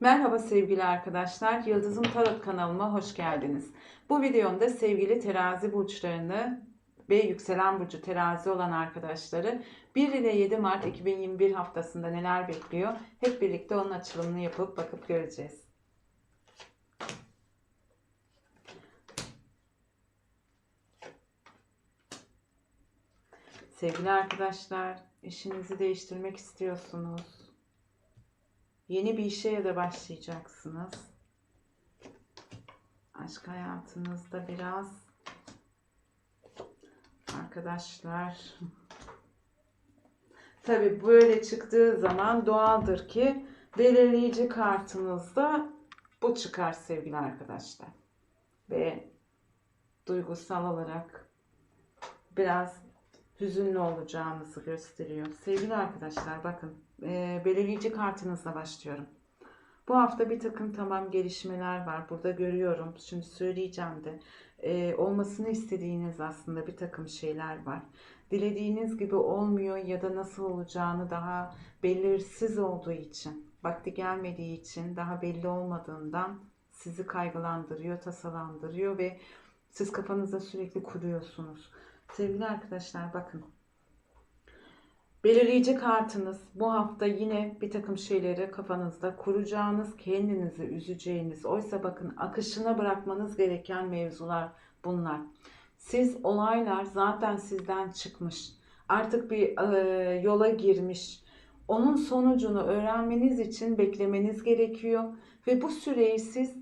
Merhaba sevgili arkadaşlar. Yıldızım Tarot kanalıma hoş geldiniz. Bu videomda sevgili terazi burçlarını ve yükselen burcu terazi olan arkadaşları 1 ile 7 Mart 2021 haftasında neler bekliyor? Hep birlikte onun açılımını yapıp bakıp göreceğiz. Sevgili arkadaşlar, işinizi değiştirmek istiyorsunuz. Yeni bir işe da başlayacaksınız. Aşk hayatınızda biraz arkadaşlar tabi böyle çıktığı zaman doğaldır ki belirleyici kartınızda bu çıkar sevgili arkadaşlar. Ve duygusal olarak biraz hüzünlü olacağınızı gösteriyor. Sevgili arkadaşlar bakın belirleyici kartınızla başlıyorum. Bu hafta bir takım tamam gelişmeler var. Burada görüyorum. Şimdi söyleyeceğim de. Olmasını istediğiniz aslında bir takım şeyler var. Dilediğiniz gibi olmuyor ya da nasıl olacağını daha belirsiz olduğu için, vakti gelmediği için, daha belli olmadığından sizi kaygılandırıyor, tasalandırıyor ve siz kafanızda sürekli kuruyorsunuz. Sevgili arkadaşlar bakın. Belirleyici kartınız bu hafta yine bir takım şeyleri kafanızda kuracağınız, kendinizi üzeceğiniz, oysa bakın akışına bırakmanız gereken mevzular bunlar. Siz olaylar zaten sizden çıkmış. Artık bir e, yola girmiş. Onun sonucunu öğrenmeniz için beklemeniz gerekiyor ve bu süreyi siz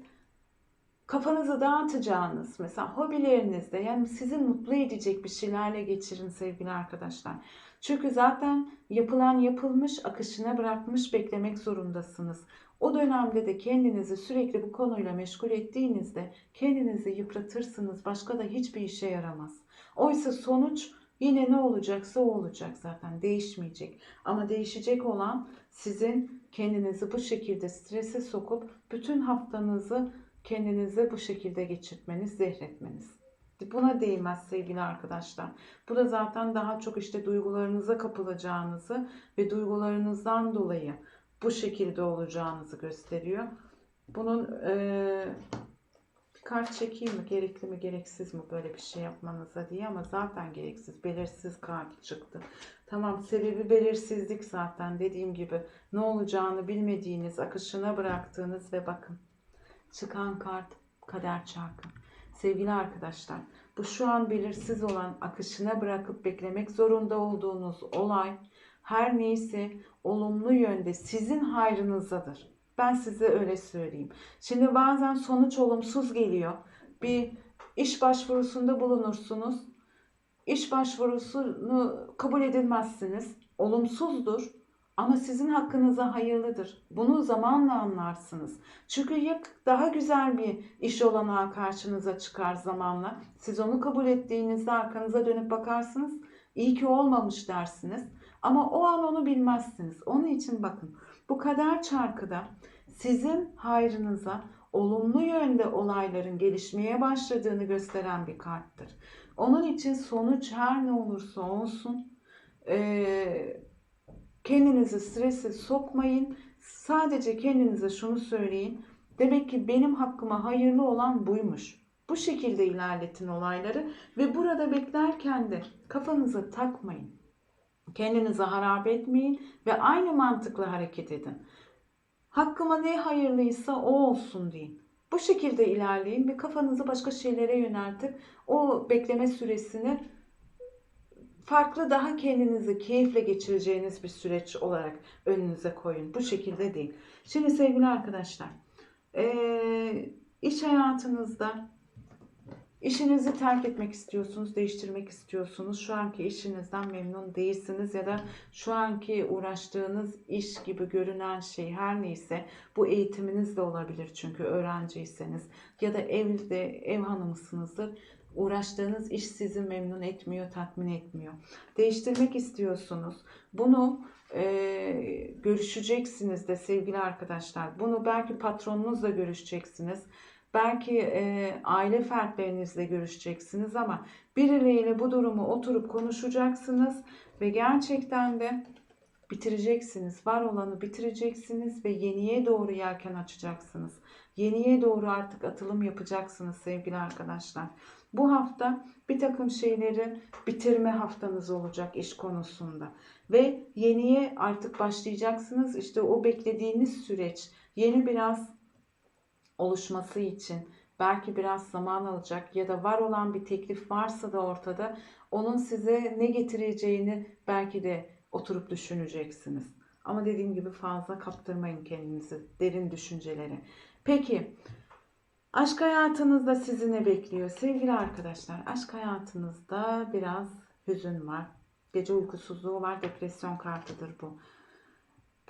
kafanızı dağıtacağınız mesela hobilerinizde yani sizi mutlu edecek bir şeylerle geçirin sevgili arkadaşlar. Çünkü zaten yapılan yapılmış akışına bırakmış beklemek zorundasınız. O dönemde de kendinizi sürekli bu konuyla meşgul ettiğinizde kendinizi yıpratırsınız. Başka da hiçbir işe yaramaz. Oysa sonuç yine ne olacaksa o olacak zaten değişmeyecek. Ama değişecek olan sizin kendinizi bu şekilde strese sokup bütün haftanızı kendinize bu şekilde geçirtmeniz, zehretmeniz. Buna değmez sevgili arkadaşlar. Bu da zaten daha çok işte duygularınıza kapılacağınızı ve duygularınızdan dolayı bu şekilde olacağınızı gösteriyor. Bunun e, kart çekeyim mi? Gerekli mi gereksiz mi böyle bir şey yapmanıza diye ama zaten gereksiz. Belirsiz kart çıktı. Tamam sebebi belirsizlik zaten dediğim gibi. Ne olacağını bilmediğiniz, akışına bıraktığınız ve bakın çıkan kart kader çarkı. Sevgili arkadaşlar, bu şu an belirsiz olan akışına bırakıp beklemek zorunda olduğunuz olay her neyse olumlu yönde sizin hayrınızdadır. Ben size öyle söyleyeyim. Şimdi bazen sonuç olumsuz geliyor. Bir iş başvurusunda bulunursunuz. İş başvurusunu kabul edilmezsiniz. Olumsuzdur. Ama sizin hakkınıza hayırlıdır. Bunu zamanla anlarsınız. Çünkü ya daha güzel bir iş olanağı karşınıza çıkar zamanla. Siz onu kabul ettiğinizde arkanıza dönüp bakarsınız. İyi ki olmamış dersiniz. Ama o an onu bilmezsiniz. Onun için bakın bu kader çarkıda sizin hayrınıza olumlu yönde olayların gelişmeye başladığını gösteren bir karttır. Onun için sonuç her ne olursa olsun ee, Kendinizi strese sokmayın. Sadece kendinize şunu söyleyin. Demek ki benim hakkıma hayırlı olan buymuş. Bu şekilde ilerletin olayları ve burada beklerken de kafanıza takmayın. Kendinizi harap etmeyin ve aynı mantıkla hareket edin. Hakkıma ne hayırlıysa o olsun deyin. Bu şekilde ilerleyin ve kafanızı başka şeylere yöneltip o bekleme süresini farklı daha kendinizi keyifle geçireceğiniz bir süreç olarak önünüze koyun. Bu şekilde değil. Şimdi sevgili arkadaşlar iş hayatınızda işinizi terk etmek istiyorsunuz, değiştirmek istiyorsunuz. Şu anki işinizden memnun değilsiniz ya da şu anki uğraştığınız iş gibi görünen şey her neyse bu eğitiminiz de olabilir çünkü öğrenciyseniz ya da evde ev hanımısınızdır uğraştığınız iş sizi memnun etmiyor, tatmin etmiyor. Değiştirmek istiyorsunuz. Bunu e, görüşeceksiniz de sevgili arkadaşlar. Bunu belki patronunuzla görüşeceksiniz. Belki e, aile fertlerinizle görüşeceksiniz ama birileriyle bu durumu oturup konuşacaksınız ve gerçekten de bitireceksiniz. Var olanı bitireceksiniz ve yeniye doğru yelken açacaksınız. Yeniye doğru artık atılım yapacaksınız sevgili arkadaşlar. Bu hafta bir takım şeyleri bitirme haftanız olacak iş konusunda. Ve yeniye artık başlayacaksınız. İşte o beklediğiniz süreç yeni biraz oluşması için belki biraz zaman alacak ya da var olan bir teklif varsa da ortada onun size ne getireceğini belki de oturup düşüneceksiniz. Ama dediğim gibi fazla kaptırmayın kendinizi derin düşüncelere. Peki aşk hayatınızda sizi ne bekliyor sevgili arkadaşlar? Aşk hayatınızda biraz hüzün var. Gece uykusuzluğu var. Depresyon kartıdır bu.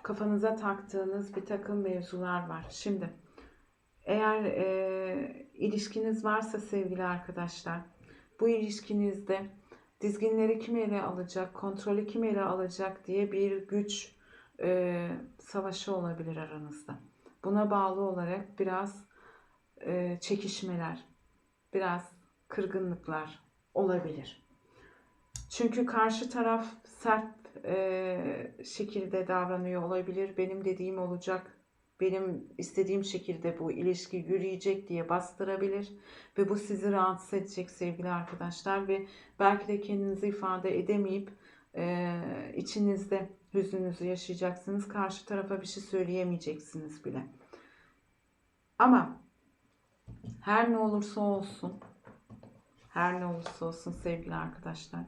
Kafanıza taktığınız bir takım mevzular var. Şimdi eğer e, ilişkiniz varsa sevgili arkadaşlar, bu ilişkinizde dizginleri kim ele alacak, kontrolü kim ele alacak diye bir güç e, savaşı olabilir aranızda. Buna bağlı olarak biraz e, çekişmeler, biraz kırgınlıklar olabilir. Çünkü karşı taraf sert e, şekilde davranıyor olabilir. Benim dediğim olacak benim istediğim şekilde bu ilişki yürüyecek diye bastırabilir ve bu sizi rahatsız edecek sevgili arkadaşlar ve belki de kendinizi ifade edemeyip e, içinizde hüznünüzü yaşayacaksınız. Karşı tarafa bir şey söyleyemeyeceksiniz bile. Ama her ne olursa olsun her ne olursa olsun sevgili arkadaşlar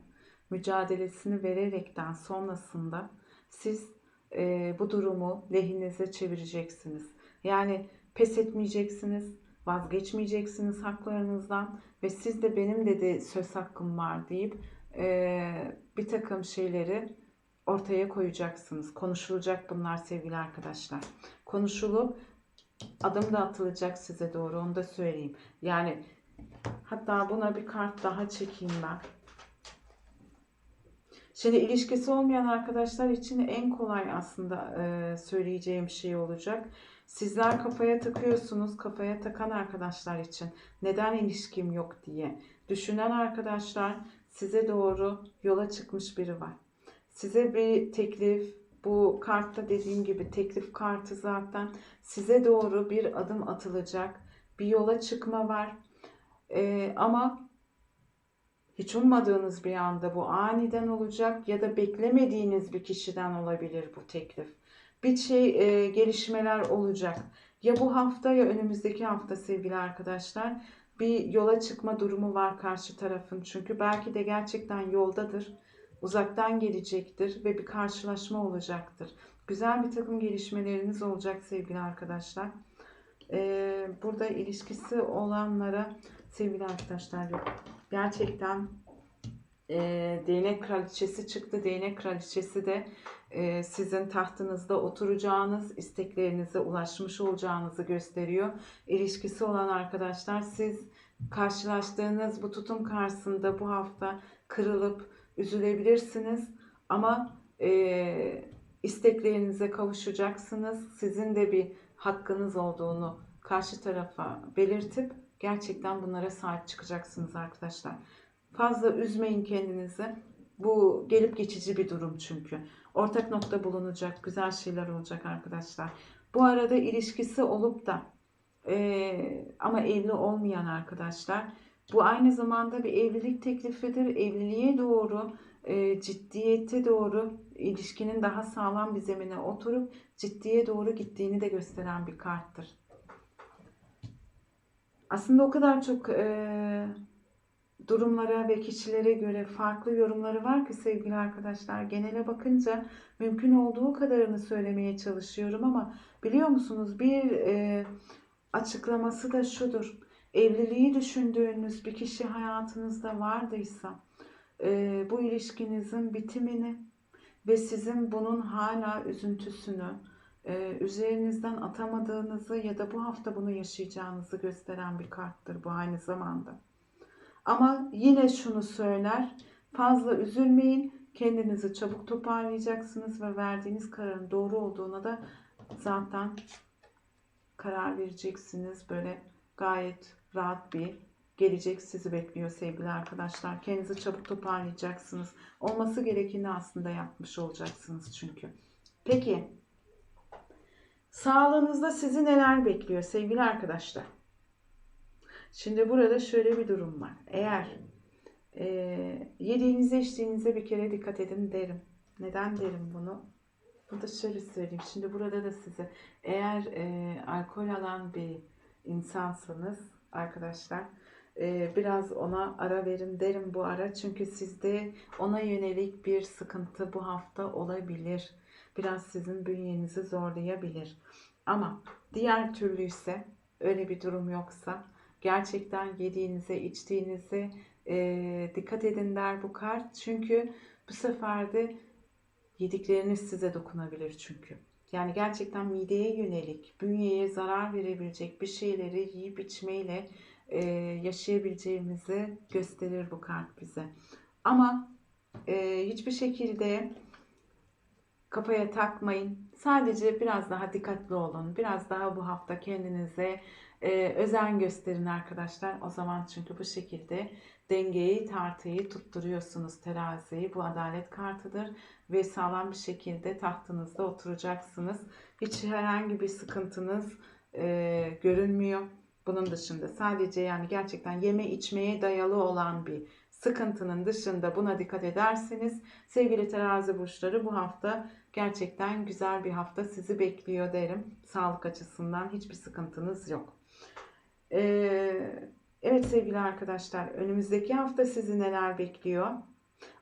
mücadelesini vererekten sonrasında siz e, bu durumu lehinize çevireceksiniz. Yani pes etmeyeceksiniz, vazgeçmeyeceksiniz haklarınızdan ve siz de benim de, de söz hakkım var deyip e, bir takım şeyleri ortaya koyacaksınız. Konuşulacak bunlar sevgili arkadaşlar. Konuşulup adım da atılacak size doğru onu da söyleyeyim. Yani hatta buna bir kart daha çekeyim ben. Şimdi ilişkisi olmayan arkadaşlar için en kolay aslında e, söyleyeceğim şey olacak. Sizler kafaya takıyorsunuz, kafaya takan arkadaşlar için neden ilişkim yok diye düşünen arkadaşlar size doğru yola çıkmış biri var. Size bir teklif, bu kartta dediğim gibi teklif kartı zaten size doğru bir adım atılacak, bir yola çıkma var. Ee, ama hiç ummadığınız bir anda bu aniden olacak ya da beklemediğiniz bir kişiden olabilir bu teklif. Bir şey e, gelişmeler olacak. Ya bu hafta ya önümüzdeki hafta sevgili arkadaşlar bir yola çıkma durumu var karşı tarafın. Çünkü belki de gerçekten yoldadır. Uzaktan gelecektir ve bir karşılaşma olacaktır. Güzel bir takım gelişmeleriniz olacak sevgili arkadaşlar. Ee, burada ilişkisi olanlara sevgili arkadaşlar gerçekten e, değnek kraliçesi çıktı. Değnek kraliçesi de e, sizin tahtınızda oturacağınız, isteklerinize ulaşmış olacağınızı gösteriyor. İlişkisi olan arkadaşlar siz karşılaştığınız bu tutum karşısında bu hafta kırılıp üzülebilirsiniz ama e, isteklerinize kavuşacaksınız. Sizin de bir hakkınız olduğunu karşı tarafa belirtip gerçekten bunlara sahip çıkacaksınız arkadaşlar. Fazla üzmeyin kendinizi. Bu gelip geçici bir durum çünkü. Ortak nokta bulunacak, güzel şeyler olacak arkadaşlar. Bu arada ilişkisi olup da e, ama evli olmayan arkadaşlar bu aynı zamanda bir evlilik teklifidir. Evliliğe doğru, e, ciddiyete doğru ilişkinin daha sağlam bir zemine oturup ciddiye doğru gittiğini de gösteren bir karttır. Aslında o kadar çok e, durumlara ve kişilere göre farklı yorumları var ki sevgili arkadaşlar. Genele bakınca mümkün olduğu kadarını söylemeye çalışıyorum ama biliyor musunuz bir e, açıklaması da şudur. Evliliği düşündüğünüz bir kişi hayatınızda vardıysa e, bu ilişkinizin bitimini ve sizin bunun hala üzüntüsünü, e, üzerinizden atamadığınızı ya da bu hafta bunu yaşayacağınızı gösteren bir karttır bu aynı zamanda. Ama yine şunu söyler, fazla üzülmeyin, kendinizi çabuk toparlayacaksınız ve verdiğiniz kararın doğru olduğuna da zaten karar vereceksiniz. Böyle gayet rahat bir gelecek sizi bekliyor sevgili arkadaşlar. Kendinizi çabuk toparlayacaksınız. Olması gerekeni aslında yapmış olacaksınız çünkü. Peki sağlığınızda sizi neler bekliyor sevgili arkadaşlar? Şimdi burada şöyle bir durum var. Eğer e, yediğinize içtiğinize bir kere dikkat edin derim. Neden derim bunu? Bunu da şöyle söyleyeyim. Şimdi burada da size eğer e, alkol alan bir insansanız arkadaşlar e, biraz ona ara verin derim bu ara. Çünkü sizde ona yönelik bir sıkıntı bu hafta olabilir. Biraz sizin bünyenizi zorlayabilir. Ama diğer türlü ise öyle bir durum yoksa gerçekten yediğinize içtiğinize e, dikkat edin der bu kart. Çünkü bu sefer de yedikleriniz size dokunabilir çünkü. Yani gerçekten mideye yönelik, bünyeye zarar verebilecek bir şeyleri yiyip içmeyle e, yaşayabileceğimizi gösterir bu kart bize. Ama e, hiçbir şekilde kafaya takmayın. Sadece biraz daha dikkatli olun. Biraz daha bu hafta kendinize e, özen gösterin arkadaşlar. O zaman çünkü bu şekilde dengeyi, tartıyı tutturuyorsunuz teraziyi. Bu adalet kartıdır ve sağlam bir şekilde tahtınızda oturacaksınız. Hiç herhangi bir sıkıntınız e, görünmüyor. Bunun dışında sadece yani gerçekten yeme içmeye dayalı olan bir sıkıntının dışında buna dikkat ederseniz sevgili terazi burçları bu hafta gerçekten güzel bir hafta sizi bekliyor derim. Sağlık açısından hiçbir sıkıntınız yok. Ee, evet sevgili arkadaşlar önümüzdeki hafta sizi neler bekliyor?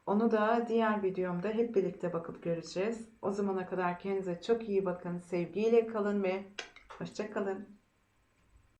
Onu da diğer videomda hep birlikte bakıp göreceğiz. O zamana kadar kendinize çok iyi bakın. Sevgiyle kalın ve hoşça kalın.